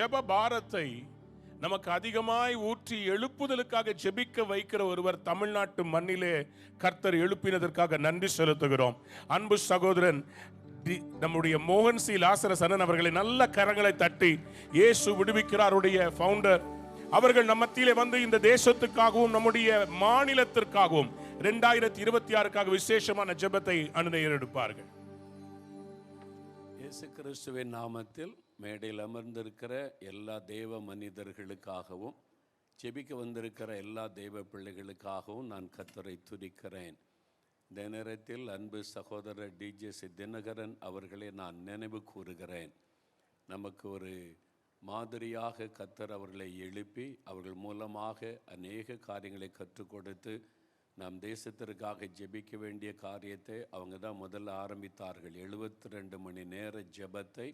ஜெப பாரத்தை நமக்கு அதிகமாய் ஊற்றி எழுப்புதலுக்காக ஜெபிக்க வைக்கிற ஒருவர் தமிழ்நாட்டு மண்ணிலே கர்த்தர் எழுப்பினதற்காக நன்றி செலுத்துகிறோம். அன்பு சகோதரன் நம்முடைய மோகன் சி. லாசரசனன் அவர்களை நல்ல கரங்களை தட்டி இயேசு விடுவிக்கிறாருடைய ஃபவுண்டர் அவர்கள் நம்ம மத்தியிலே வந்து இந்த தேசத்துக்காகவும் நம்முடைய மாநிலத்திற்காகவும் ரெண்டாயிரத்தி இருபத்தி ஆறுக்காக விசேஷமான ஜெபத்தை அனுநெயர் எடுப்பார்கள். இயேசு கிறிஸ்துவின் நாமத்தில் மேடையில் அமர்ந்திருக்கிற எல்லா தேவ மனிதர்களுக்காகவும் ஜெபிக்க வந்திருக்கிற எல்லா தெய்வ பிள்ளைகளுக்காகவும் நான் கத்தரை துதிக்கிறேன். இந்த நேரத்தில் அன்பு சகோதரர் டிஜிஎஸ் தினகரன் அவர்களை நான் நினைவு கூறுகிறேன். நமக்கு ஒரு மாதிரியாக கத்தர் அவர்களை எழுப்பி அவர்கள் மூலமாக அநேக காரியங்களை கற்றுக் கொடுத்து நம் தேசத்திற்காக ஜெபிக்க வேண்டிய காரியத்தை அவங்க தான் முதல்ல ஆரம்பித்தார்கள். எழுபத்தி ரெண்டு மணி நேர ஜெபத்தை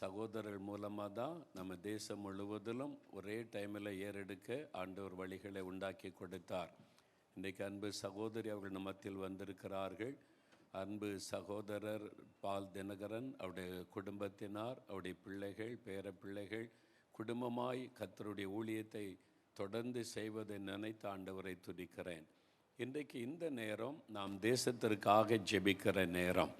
சகோதரர் மூலமாக தான் நம்ம தேசம் முழுவதிலும் ஒரே டைமில் ஏறெடுக்க ஆண்டவர் வழிகளை உண்டாக்கி கொடுத்தார். இன்றைக்கு அன்பு சகோதரி அவர்கள் நம்மத்தில் வந்திருக்கிறார்கள். அன்பு சகோதரர் பால் தினகரன் அவருடைய குடும்பத்தினார் அவருடைய பிள்ளைகள் பேர பிள்ளைகள் குடும்பமாய் கத்தருடைய ஊழியத்தை தொடர்ந்து செய்வதை நினைத்து ஆண்டவரை துடிக்கிறேன் இன்றைக்கு இந்த நேரம் நாம் தேசத்திற்காக ஜெபிக்கிற நேரம்.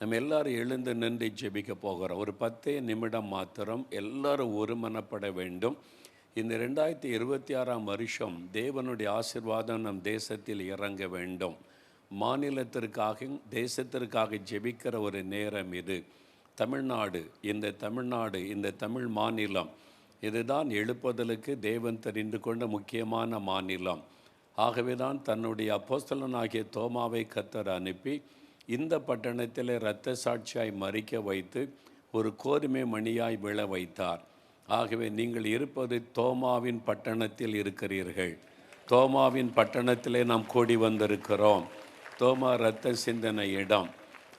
நம்ம எல்லாரும் எழுந்து நின்று ஜெபிக்க போகிறோம். ஒரு பத்தே நிமிடம் மாத்திரம் எல்லாரும் ஒருமனப்பட வேண்டும். இந்த ரெண்டாயிரத்தி இருபத்தி ஆறாம் வருஷம் தேவனுடைய ஆசிர்வாதம் நம் தேசத்தில் இறங்க வேண்டும். மாநிலத்திற்காக தேசத்திற்காக ஜெபிக்கிற ஒரு நேரம் இது. தமிழ்நாடு இந்த தமிழ்நாடு இந்த தமிழ் மாநிலம். இதுதான் எழுப்புதலுக்கு தேவன் தெரிந்து கொண்ட முக்கியமான மாநிலம். ஆகவே தான் தன்னுடைய அப்போஸ்தலனாகிய தோமாவை கத்தர் அனுப்பி இந்த பட்டணத்தில் இரத்த சாட்சியாய் மறிக்க வைத்து ஒரு கோதுமை மணியாய் விழ வைத்தார். ஆகவே நீங்கள் இருப்பது தோமாவின் பட்டணத்தில் இருக்கிறீர்கள். தோமாவின் பட்டணத்திலே நாம் கூடி வந்திருக்கிறோம். தோமா இரத்த சிந்தனை இடம்.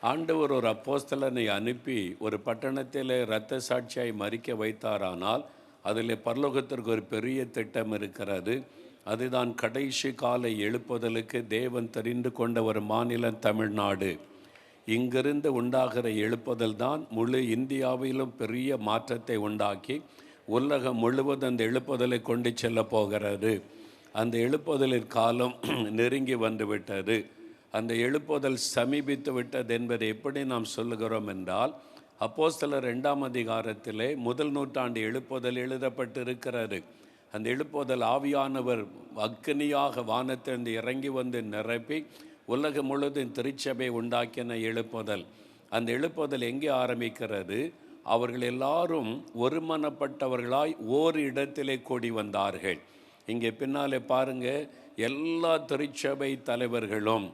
ஆண்டவர் ஒரு அப்போஸ்தலனை அனுப்பி ஒரு பட்டணத்தில் இரத்த சாட்சியாய் மறிக்க வைத்தாரானால் அதில் பரலோகத்திற்கு ஒரு பெரிய திட்டம் இருக்கிறது. அதுதான் கடைசி காலை எழுப்புதலுக்கு தேவன் தெரிந்து கொண்ட ஒரு மாநிலம் தமிழ்நாடு. இங்கிருந்து உண்டாகிற எழுப்புதல் தான் முழு இந்தியாவிலும் பெரிய மாற்றத்தை உண்டாக்கி உலகம் முழுவதும் அந்த எழுப்புதலை கொண்டு செல்ல போகிறது. அந்த எழுப்புதலின் காலம் நெருங்கி வந்துவிட்டது. அந்த எழுப்புதல் சமீபித்து விட்டது என்பதை எப்படி நாம் சொல்லுகிறோம் என்றால் அப்போ சில ரெண்டாம் அதிகாரத்திலே முதல் நூற்றாண்டு எழுப்புதல் எழுதப்பட்டிருக்கிறது. அந்த எழுப்புதல் ஆவியானவர் அக்னியாக வானத்திலிருந்து இறங்கி வந்து நிரப்பி உலகம் முழுவதும் திருச்சபை உண்டாக்கின எழுப்புதல். அந்த எழுப்புதல் எங்கே ஆரம்பிக்கிறது? அவர்கள் எல்லாரும் ஒருமனப்பட்டவர்களாய் ஓர் இடத்திலே கூடி வந்தார்கள். இங்கே பின்னாலே பாருங்க எல்லா திருச்சபை தலைவர்களும்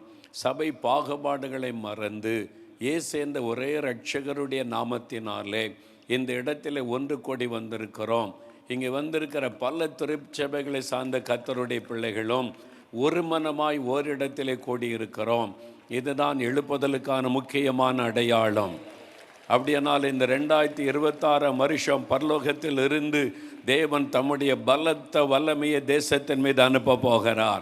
சபை பாகுபாடுகளை மறந்து ஏ சேர்ந்த ஒரே ரட்சகருடைய நாமத்தினாலே இந்த இடத்திலே ஒன்று கூடி வந்திருக்கிறோம். இங்கே வந்திருக்கிற பல திருச்சபைகளை சார்ந்த கத்தருடைய பிள்ளைகளும் ஒரு மனமாய் ஓரிடத்திலே கூடியிருக்கிறோம். இதுதான் எழுப்புதலுக்கான முக்கியமான அடையாளம். அப்படியானால் இந்த ரெண்டாயிரத்தி இருபத்தாறாம் வருஷம் பரலோகத்தில் இருந்து தேவன் தம்முடைய பலத்த வல்லமையை தேசத்தின் மீது அனுப்ப போகிறார்.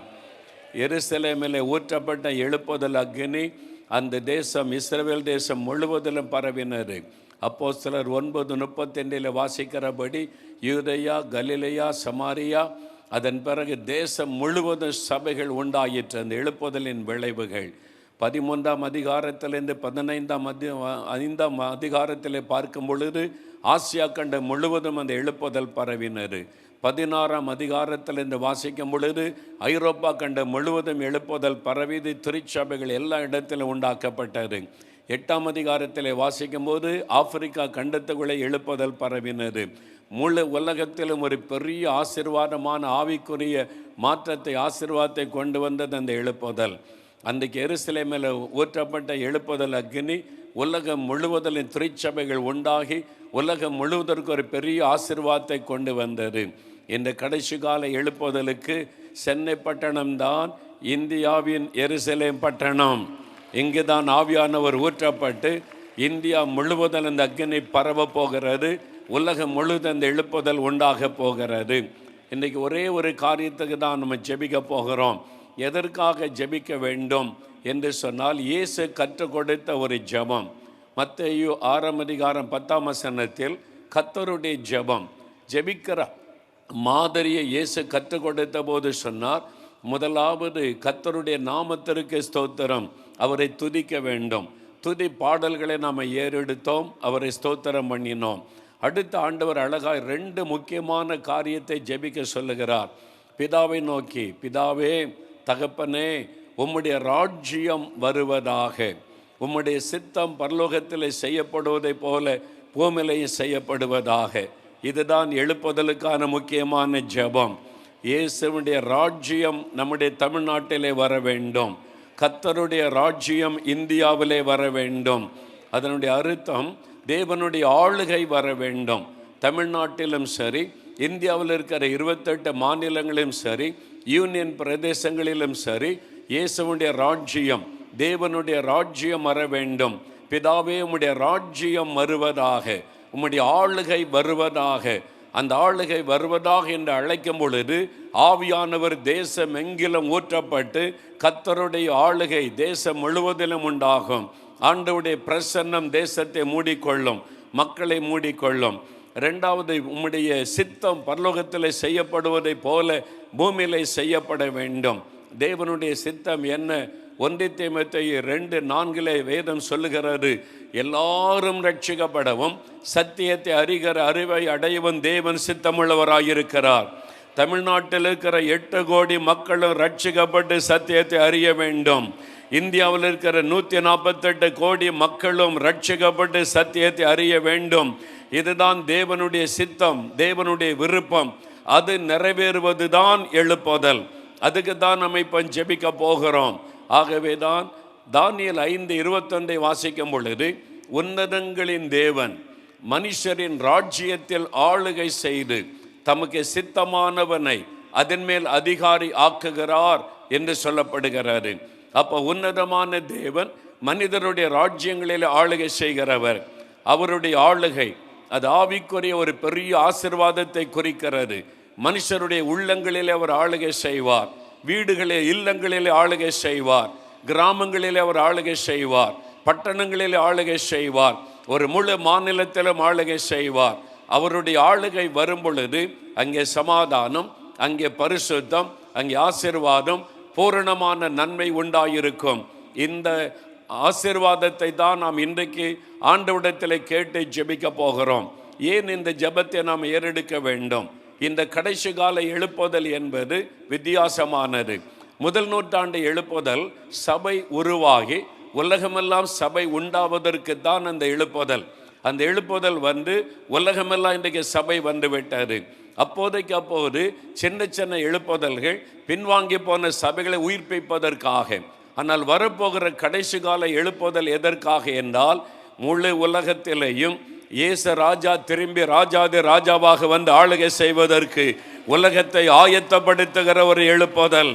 எருசலேமிலே ஊற்றப்பட்ட எழுப்புதல் அக்னி அந்த தேசம் இஸ்ரேல் தேசம் முழுவதிலும் பரவினர் அப்போ சிலர் ஒன்பது முப்பத்தெண்டில் வாசிக்கிறபடி யூதையா கலிலையா சமாரியா அதன் பிறகு தேசம் முழுவதும் சபைகள் உண்டாயிற்று. அந்த எழுப்புதலின் விளைவுகள். பதிமூன்றாம் அதிகாரத்திலிருந்து பதினைந்தாம் அதி ஐந்தாம் அதிகாரத்தில் பார்க்கும் பொழுது ஆசியா கண்ட முழுவதும் அந்த எழுப்புதல் பரவினர் பதினாறாம் அதிகாரத்திலிருந்து வாசிக்கும் பொழுது ஐரோப்பா கண்ட முழுவதும் எழுப்புதல் பரவிது திருச்சபைகள் எல்லா இடத்திலும் உண்டாக்கப்பட்டது. எட்டாம் அதிகாரத்தில் வாசிக்கும் போது ஆப்பிரிக்கா கண்டத்துக்குள்ளே எழுப்புதல் பரவினது. முழு உலகத்திலும் ஒரு பெரிய ஆசிர்வாதமான ஆவிக்குரிய மாற்றத்தை ஆசிர்வாதத்தை கொண்டு வந்தது அந்த எழுப்புதல். அன்றைக்கு எருசலேமில் ஊற்றப்பட்ட எழுப்புதல் அக்னி உலகம் முழுவதிலும் திருச்சபைகள் உண்டாகி உலகம் முழுவதற்கு ஒரு பெரிய ஆசிர்வாதத்தை கொண்டு வந்தது. இந்த கடைசி கால எழுப்புதலுக்கு சென்னை பட்டணம்தான் இந்தியாவின் எருசலேம் பட்டணம். இங்கு தான் ஆவியானவர் ஊற்றப்பட்டு இந்தியா முழுவதும் அந்த அக்னி பரவ போகிறது உலகம் முழுவதும் அந்த எழுப்புதல் உண்டாக போகிறது. இன்றைக்கி ஒரே ஒரு காரியத்துக்கு தான் நம்ம ஜெபிக்க போகிறோம். எதற்காக ஜெபிக்க வேண்டும் என்று சொன்னால் இயேசு கற்றுக் கொடுத்த ஒரு ஜெபம். மத்தேயு ஆறாம் அதிகாரம் பத்தாம் வசனத்தில் கத்தருடைய ஜெபம். ஜெபிக்கிற மாதிரியை இயேசு கற்றுக் கொடுத்த போது சொன்னார் முதலாவது கத்தருடைய நாமத்திற்கு ஸ்தோத்திரம். அவரை துதிக்க வேண்டும். துதி பாடல்களை நாம் ஏறெடுத்தோம் அவரை ஸ்தோத்திரம் பண்ணினோம். அடுத்த ஆண்டவர் அழகாய் ரெண்டு முக்கியமான காரியத்தை ஜெபிக்க சொல்லுகிறார். பிதாவை நோக்கி பிதாவே தகப்பனே உம்முடைய ராஜ்யம் வருவதாக. உம்முடைய சித்தம் பரலோகத்தில் செய்யப்படுவதைப் போல பூமிலையும் செய்யப்படுவதாக. இதுதான் எழுப்புதலுக்கான முக்கியமான ஜெபம். இயேசுடைய ராஜ்யம் நம்முடைய தமிழ்நாட்டிலே வர வேண்டும். கத்தருடைய ராஜ்யம் இந்தியாவிலே வர வேண்டும். அதனுடைய அர்த்தம் தேவனுடைய ஆளுகை வர வேண்டும். தமிழ்நாட்டிலும் சரி இந்தியாவில் இருக்கிற இருபத்தெட்டு மாநிலங்களிலும் சரி யூனியன் பிரதேசங்களிலும் சரி இயேசுவுடைய ராஜ்யம் தேவனுடைய ராஜ்யம் வர வேண்டும். பிதாவே உம்முடைய ராஜ்யம் வருவதாக உம்முடைய ஆளுகை வருவதாக அந்த ஆளுகை வருவதாக என்று அழைக்கும் பொழுது ஆவியானவர் தேசம் எங்கிலும் ஊற்றப்பட்டு கத்தருடைய ஆளுகை தேசம் முழுவதிலும் உண்டாகும். ஆண்டவுடைய பிரசன்னம் தேசத்தை மூடிக்கொள்ளும் மக்களை மூடிக்கொள்ளும். ரெண்டாவது உம்முடைய சித்தம் பரலோகத்தில் செய்யப்படுவதைப் போல பூமியிலே செய்யப்பட வேண்டும். தேவனுடைய சித்தம் என்ன? ஒன்றித்தை மத்தை ரெண்டு நான்கிலே வேதம் சொல்லுகிறது. எல்லாரும் ரட்சிக்கப்படவும் சத்தியத்தை அறிகிற அறிவை அடையவும் தேவன் சித்தமுள்ளவராயிருக்கிறார். தமிழ்நாட்டில் இருக்கிற எட்டு கோடி மக்களும் ரட்சிக்கப்பட்டு சத்தியத்தை அறிய வேண்டும். இந்தியாவில் இருக்கிற நூற்றி நாற்பத்தெட்டு கோடி மக்களும் ரட்சிக்கப்பட்டு சத்தியத்தை அறிய வேண்டும். இதுதான் தேவனுடைய சித்தம் தேவனுடைய விருப்பம். அது நிறைவேறுவது தான் எழுப்புதல். அதுக்கு தான் நம்ம இப்போ ஜெபிக்க போகிறோம். ஆகவே தான் தானியல் ஐந்து இருபத்தொன்றை வாசிக்கும் பொழுது உன்னதங்களின் தேவன் மனுஷரின் ராஜ்யத்தில் ஆளுகை செய்து தமக்கு சித்தமானவனை அதன் மேல் அதிகாரி ஆக்குகிறார் என்று சொல்லப்படுகிறாரு அப்போ உன்னதமான தேவன் மனிதருடைய ராஜ்யங்களில் ஆளுகை செய்கிறவர். அவருடைய ஆளுகை அது ஆவிக்குரிய ஒரு பெரிய ஆசிர்வாதத்தை குறிக்கிறது. மனுஷருடைய உள்ளங்களில் அவர் ஆளுகை செய்வார். வீடுகளில் இல்லங்களிலே ஆளுகை செய்வார். கிராமங்களிலே அவர் ஆளுகை செய்வார். பட்டணங்களிலே ஆளுகை செய்வார். ஒரு முழு மாநிலத்திலும் ஆளுகை செய்வார். அவருடைய ஆளுகை வரும் பொழுது அங்கே சமாதானம் அங்கே பரிசுத்தம் அங்கே ஆசிர்வாதம் பூரணமான நன்மை உண்டாயிருக்கும். இந்த ஆசிர்வாதத்தை தான் நாம் இன்றைக்கு ஆண்டவிடத்தில் கேட்டு ஜெபிக்க போகிறோம். ஏன் இந்த ஜெபத்தை நாம் ஏறெடுக்க வேண்டும்? இந்த கடைசி கால எழுப்புதல் என்பது வித்தியாசமானது. முதல் நூற்றாண்டு எழுப்புதல் சபை உருவாகி உலகமெல்லாம் சபை உண்டாவதற்கு தான் அந்த எழுப்புதல். அந்த எழுப்புதல் வந்து உலகமெல்லாம் இன்றைக்கு சபை வந்து விட்டது. அப்போதைக்கு அப்போது சின்ன சின்ன எழுப்புதல்கள் பின்வாங்கி போன சபைகளை உயிர்ப்பிப்பதற்காக. ஆனால் வரப்போகிற கடைசி கால எழுப்புதல் எதற்காக என்றால் முழு உலகத்திலேயும் இயேசு ராஜா திரும்பி ராஜாதி ராஜாவாக வந்து ஆளுகை செய்வதற்கு உலகத்தை ஆயத்தப்படுத்துகிற ஒரு எழுப்புதல்.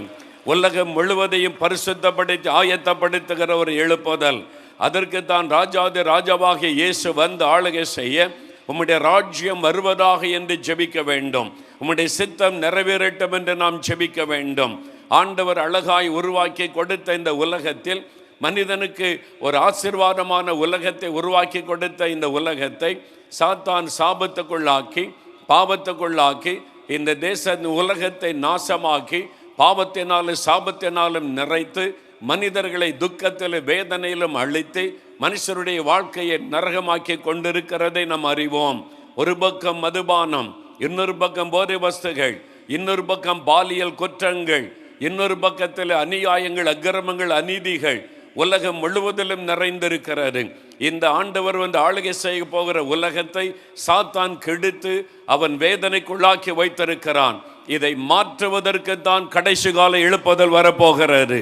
உலகம் முழுவதையும் பரிசுத்தப்படுத்தி ஆயத்தப்படுத்துகிற ஒரு எழுப்புதல். அதற்கு தான் ராஜாதி ராஜாவாகிய இயேசு வந்து ஆளுகை செய்ய உம்முடைய ராஜ்யம் வருவதாக என்று ஜெபிக்க வேண்டும். உம்முடைய சித்தம் நிறைவேறட்டும் என்று நாம் ஜெபிக்க வேண்டும். ஆண்டவர் அழகாய் உருவாக்கி கொடுத்த இந்த உலகத்தில் மனிதனுக்கு ஒரு ஆசிர்வாதமான உலகத்தை உருவாக்கி கொடுத்த இந்த உலகத்தை சாத்தான் சாபத்துக்குள்ளாக்கி பாவத்துக்குள்ளாக்கி இந்த தேச உலகத்தை நாசமாக்கி பாவத்தினாலும் சாபத்தினாலும் நிறைத்து மனிதர்களை துக்கத்திலும் வேதனையிலும் அழித்து மனுஷருடைய வாழ்க்கையை நரகமாக்கி கொண்டிருக்கிறதை நாம் அறிவோம். ஒரு பக்கம் மதுபானம் இன்னொரு பக்கம் போதை வஸ்துகள் இன்னொரு பக்கம் பாலியல் குற்றங்கள் இன்னொரு பக்கத்தில் அநியாயங்கள் அக்கிரமங்கள் அநீதிகள் உலகம் முழுவதிலும் நிறைந்திருக்கிறது. இந்த ஆண்டவர் வந்து ஆளுகை செய்ய போகிற உலகத்தை சாத்தான் கெடுத்து அவன் வேதனைக்குள்ளாக்கி வைத்திருக்கிறான். இதை மாற்றுவதற்கு தான் கடைசி கால எழுப்புதல் வரப்போகிறது.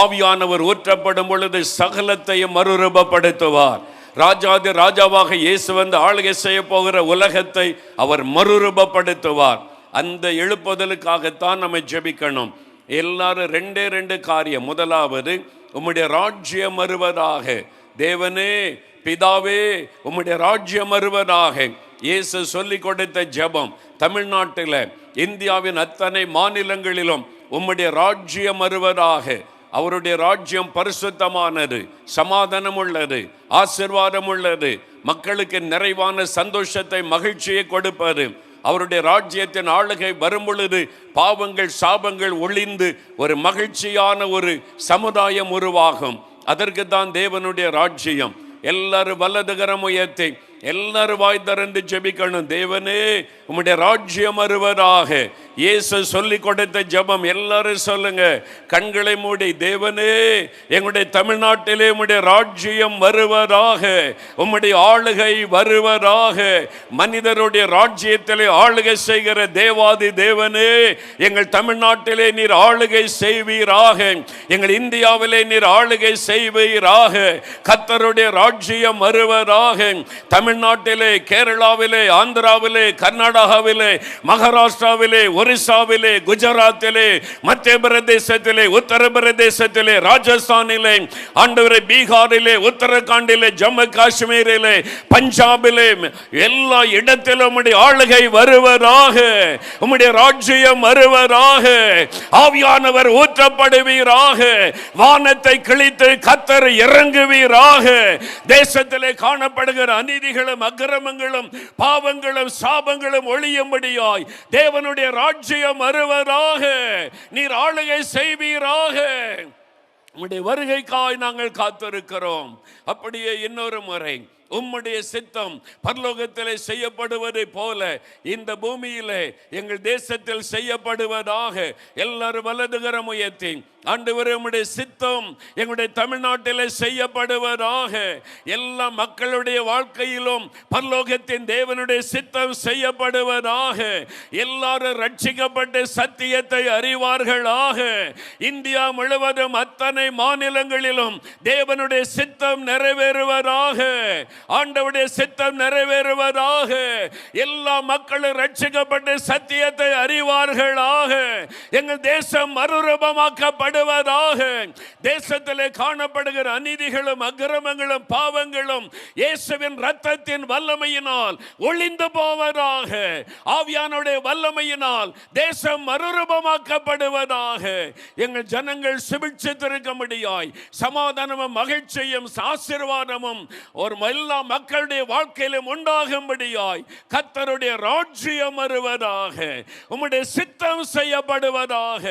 ஆவியானவர் ஊற்றப்படும் பொழுது சகலத்தையும் மறுரூபப்படுத்துவார். ராஜாதி ராஜாவாக இயேசு வந்து ஆளுகை செய்ய போகிற உலகத்தை அவர் மறுரூபப்படுத்துவார். அந்த எழுப்புதலுக்காகத்தான் நம்ம ஜெபிக்கணும். எல்லாரும் ரெண்டே ரெண்டு காரியம். முதலாவது உம்முடைய ராஜ்யம் வருவதாக தேவனே பிதாவே உம்முடைய ராஜ்யம் வருவதாக இயேசு சொல்லி கொடுத்த ஜெபம் தமிழ்நாட்டில் இந்தியாவின் அத்தனை மாநிலங்களிலும் உம்முடைய ராஜ்யம் வருவதாக அவருடைய ராஜ்யம் பரிசுத்தமானது சமாதானம் உள்ளது ஆசிர்வாதம் உள்ளது. மக்களுக்கு நிறைவான சந்தோஷத்தை மகிழ்ச்சியை கொடுப்பது. அவருடைய ராஜ்யத்தின் ஆளுகை வரும் பொழுது பாவங்கள் சாபங்கள் ஒளிந்து ஒரு மகிழ்ச்சியான ஒரு சமுதாயம் உருவாகும். அதற்கு தான் தேவனுடைய ராஜ்யம். எல்லாரும் வலதுகரம் உயர்த்தி எல்லாரும் வாய் திறந்து ஜெபிக்கணும். தேவனே உம்முடைய ராஜ்யம் வருவதாக இயேசு சொல்லி கொடுத்த ஜெபம் எல்லாரும் சொல்லுங்க. கண்களை மூடி தேவனே எங்களுடைய தமிழ்நாட்டிலே உம்முடைய ராஜ்யம் வருவதாக. உம்முடைய ஆளுகை வருவதாக. மனிதருடைய ராஜ்யத்திலே ஆளுகை செய்கிற தேவாதி தேவனே எங்கள் தமிழ்நாட்டிலே நீர் ஆளுகை செய்வீராக. எங்கள் இந்தியாவிலே நீர் ஆளுகை செய்வீராக. கத்தருடைய ராஜ்யம் வருவதாக. தமிழ்நாட்டிலே கேரளாவிலே ஆந்திராவிலே கர்நாடகாவிலே மகாராஷ்டிராவிலே ஒரிசாவிலே குஜராத்திலே மத்திய பிரதேசத்திலே உத்தரப்பிரதேசத்திலே ராஜஸ்தானிலே ஆண்டவரை பீகாரிலே உத்தரகாண்டிலே ஜம்மு காஷ்மீரிலே பஞ்சாபிலே எல்லா இடத்திலும் உம்முடைய ஆளுகை வருவதாக உம்முடைய ராஜ்யம் வருவதாக ஆவியானவர் ஊற்றப்படுவீராக வானத்தை கிழித்து கத்தர் இறங்குவீராக தேசத்திலே காணப்படுகிற அநீதிகள் அக்கிரமங்களும் பாவங்களும் சாபங்களும் ஒழியும்படியாய் தேவனுடைய ராஜ்யம் வருவதாக நீர் ஆளுகை செய்வீராக. உம்முடைய வருகைக்காய் நாங்கள் காத்திருக்கிறோம். அப்படியே இன்னொரு முறை உம்முடைய சித்தம் பரலோகத்திலே செய்யப்படுவதை போல இந்த பூமியிலே எங்கள் தேசத்தில் செய்யப்படுவதாக எல்லாரும் வலதுகரம் உயர்த்தி ஆண்டவர் உம்முடைய சித்தம் எங்களுடைய தமிழ்நாட்டில் செய்யப்படுவதாக எல்லா மக்களுடைய வாழ்க்கையிலும் பரலோகத்தின் தேவனுடைய சித்தம் செய்யப்படுவதாக எல்லாரும் ரட்சிக்கப்பட்டு சத்தியத்தை அறிவார்களாக. இந்தியா முழுவதும் அத்தனை மாநிலங்களிலும் தேவனுடைய சித்தம் நிறைவேறுவதாக. ஆண்டவுடைய சித்தம் நிறைவேறுவதாக. எல்லா மக்களும் ரட்சிக்கப்பட்டு சத்தியத்தை அறிவார்களாக. எங்கள் தேசம் மறுரூபமாக்கப்படுவதாக தேசத்திலே காணப்படுகிற அநீதிகளும் அக்கிரமங்களும் பாவங்களும் இயேசுவின் ரத்தத்தின் வல்லமையினால் ஒளிந்து போவதாக ஆவியானுடைய வல்லமையினால் தேசம் மறுரூபமாக்கப்படுவதாக எங்கள் ஜனங்கள் சுபிட்சித்திருக்க முடியாய் சமாதானமும் மகிழ்ச்சியும் ஆசீர்வாதமும் ஒரு எல்லா மக்களுடைய வாழ்க்கையிலும் உண்டாகும்படியாய் கத்தருடைய ராஜ்யம் வருவதாக உம்முடைய சித்தம் செய்யப்படுவதாக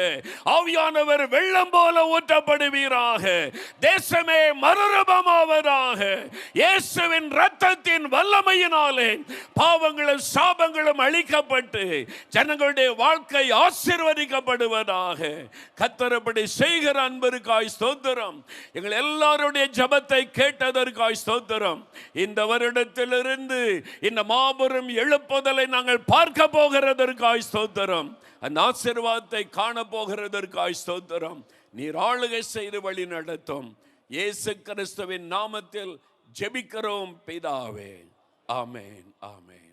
ஆவியானவர் வெள்ளம் போல ஊற்றப்படுவீராக. தேசமே மறுரபமாவதாக. இயேசுவின் ரத்தத்தின் வல்லமையினாலே பாவங்களும் சாபங்களும் அழிக்கப்பட்டு ஜனங்களுடைய வாழ்க்கை ஆசிர்வதிக்கப்படுவதாக. கத்தரப்படி செய்கிற அன்பருக்காய் ஸ்தோத்திரம். எங்கள் எல்லாருடைய ஜபத்தை கேட்டதற்காய் ஸ்தோத்திரம். இந்த வருடத்திலிருந்து இந்த மாபெரும் எழுப்புதலை நாங்கள் பார்க்க போகிறதற்காய் ஸ்தோத்திரம். அந்த ஆசீர்வாதத்தை காண போகிறதற்காய் ஸ்தோத்திரம். நீர் ஆளுகை செய்து வழி நடத்தும். இயேசு கிறிஸ்துவின் நாமத்தில் ஜெபிக்கிறோம் பிதாவே. ஆமேன் ஆமேன்.